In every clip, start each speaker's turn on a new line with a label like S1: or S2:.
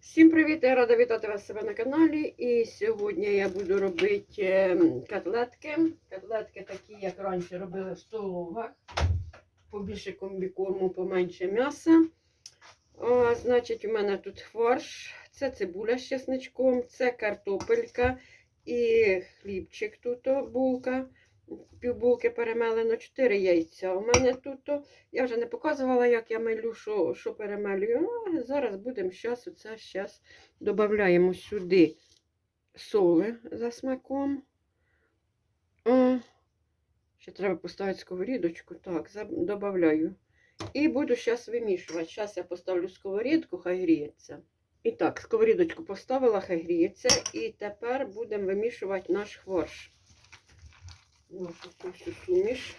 S1: Всім привіт! Я рада вітати вас себе на каналі. І сьогодні я буду робити ем, котлетки. Котлетки такі, як раніше робили в столовах. Побільше комбікорму, поменше м'яса. О, значить, у мене тут фарш, це цибуля з чесничком, це картопелька і хлібчик тут, булка. Півбулки перемелено, 4 яйця. У мене тут. о, я вже не показувала, як я мелю, що, що перемелюю. Ну, зараз будемо зараз оце зараз додаємо сюди соли за смаком. О, ще треба поставити сковорідочку. Так, додаю. І буду зараз вимішувати. Зараз я поставлю сковорідку, хай гріється. І так, сковорідочку поставила, хай гріється. І тепер будемо вимішувати наш фарш. Нашу цю всю суміш.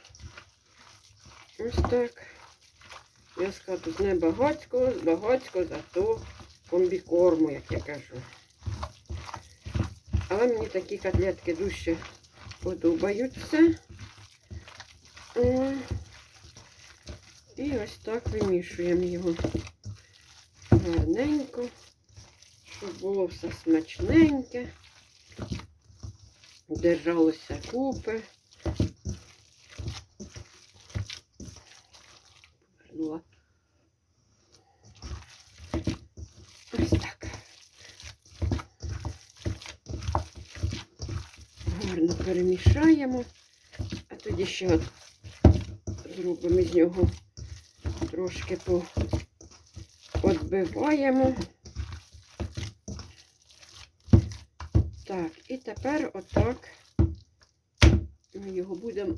S1: Ось так. Я скажу, тут не багатько, багатько, зато комбікорму, як я кажу. Але мені такі котлетки дуже подобаються. І ось так вимішуємо його гарненько, щоб було все смачненьке, держалося купи. Повернула. Ось так. Гарно перемішаємо, а тоді ще от зробимо з нього трошки по. Так, і тепер отак ми його будемо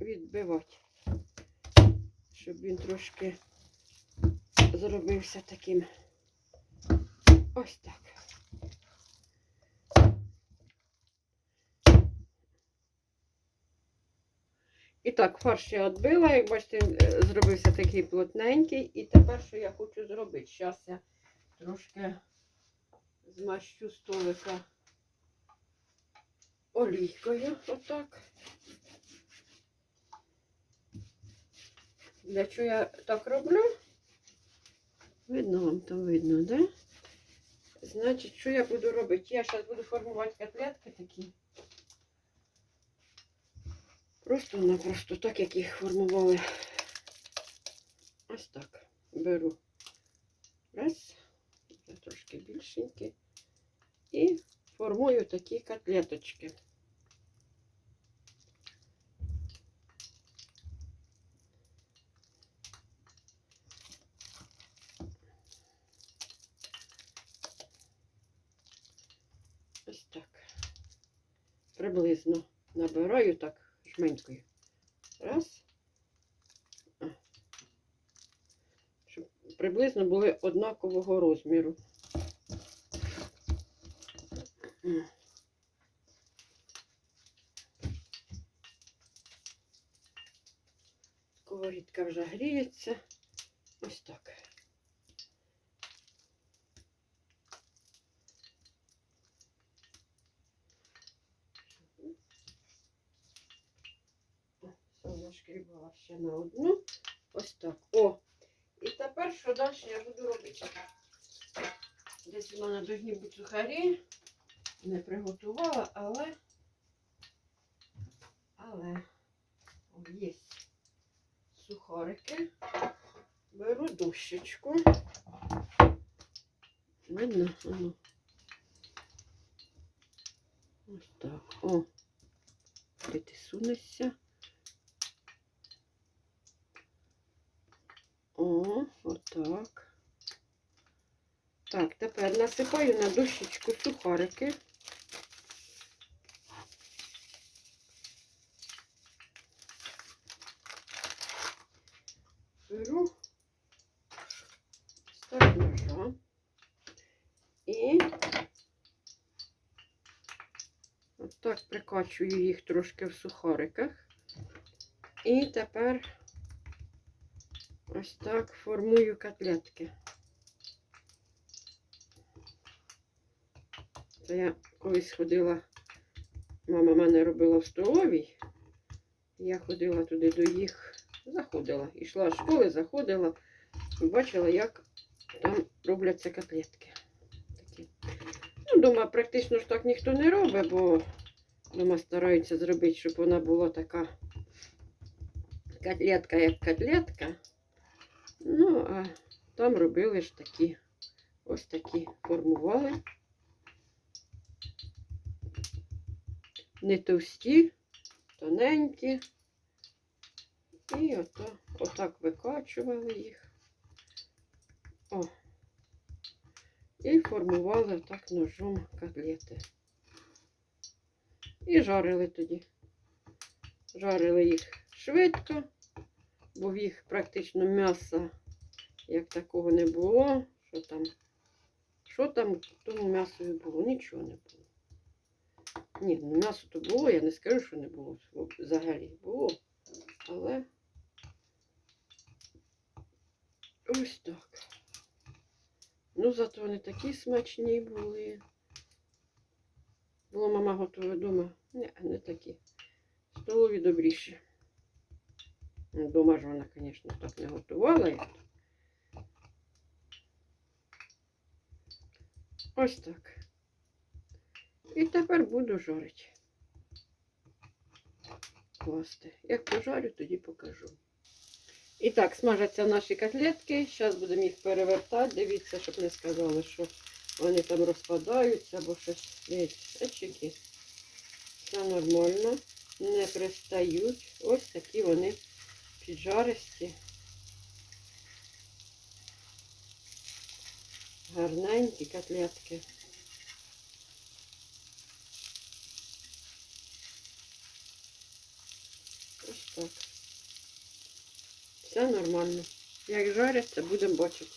S1: відбивати, щоб він трошки зробився таким ось так. І так, фарш я відбила, як бачите, він, е, зробився такий плотненький. І тепер, що я хочу зробити? Зараз я трошки змащу столика олійкою. Отак. Для чого я так роблю? Видно вам там видно, да? Значить, що я буду робити? Я зараз буду формувати котлетки такі. Просто-напросто так, як їх формували. Ось так. Беру. Раз. Трошки більшенькі. І формую такі котлеточки. Ось так. Приблизно набираю так жменькою. Раз. Щоб приблизно були однакового розміру. М. Сковорідка вже гріється. Ось так. Нашкрібала ще на одну. Ось так. О! І тепер що далі я буду робити? Десь у мене должні бути сухарі. Не приготувала, але. Але О, є сухарики. Беру дощечку. Видно? Воно. Ось так. О, де ти сунешся? О, отак. Так, тепер насипаю на дощечку сухарики. Беру ставлю ножа і отак прикачую їх трошки в сухариках. І тепер Ось так формую котлетки. Це я колись ходила, мама мене робила в столовій. Я ходила туди до їх, заходила. Ішла з школи, заходила, бачила, як там робляться котлетки. дома практично ж так ніхто не робить, бо дома стараються зробити, щоб вона була така котлетка, як котлетка. Ну, а там робили ж такі, ось такі формували. Не товсті, тоненькі. І ото, отак викачували їх. О. І формували так ножом котлети. І жарили тоді. Жарили їх швидко, бо в їх практично м'яса як такого не було. Що там? Що там тому м'ясові було? Нічого не було. Ні, ну м'ясо то було, я не скажу, що не було взагалі. Було. Але ось так. Ну, зато вони такі смачні були. Було мама готова вдома. Ні, не такі. Столові добріші. Дома ж вона, звісно, так не готувала. Ось так. І тепер буду жарити. Класти. Як пожарю, тоді покажу. І так, смажаться наші котлетки. Зараз будемо їх перевертати. Дивіться, щоб не сказали, що вони там розпадаються або щось. Дивіться. Все нормально. Не пристають. Ось такі вони піджаристі. Гарненькі котлетки. Ось так. Все нормально. Як жаряться, будемо бачити.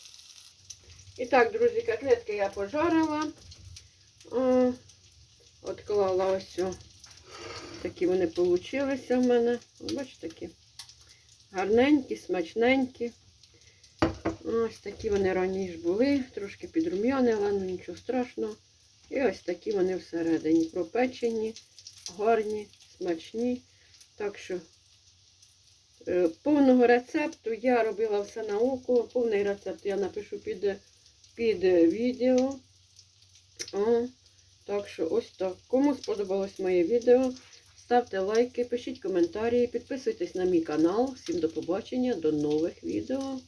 S1: І так, друзі, котлетки я пожарила. Отклала ось. о. Такі вони получилися в мене. Бачите, такі гарненькі, смачненькі. Ось такі вони раніше були, трошки підрум'янила, ну нічого страшного. І ось такі вони всередині пропечені, гарні, смачні. Так що повного рецепту я робила все на око. Повний рецепт я напишу під, під відео. О, так що ось так. Кому сподобалось моє відео, ставте лайки, пишіть коментарі, підписуйтесь на мій канал. Всім до побачення, до нових відео.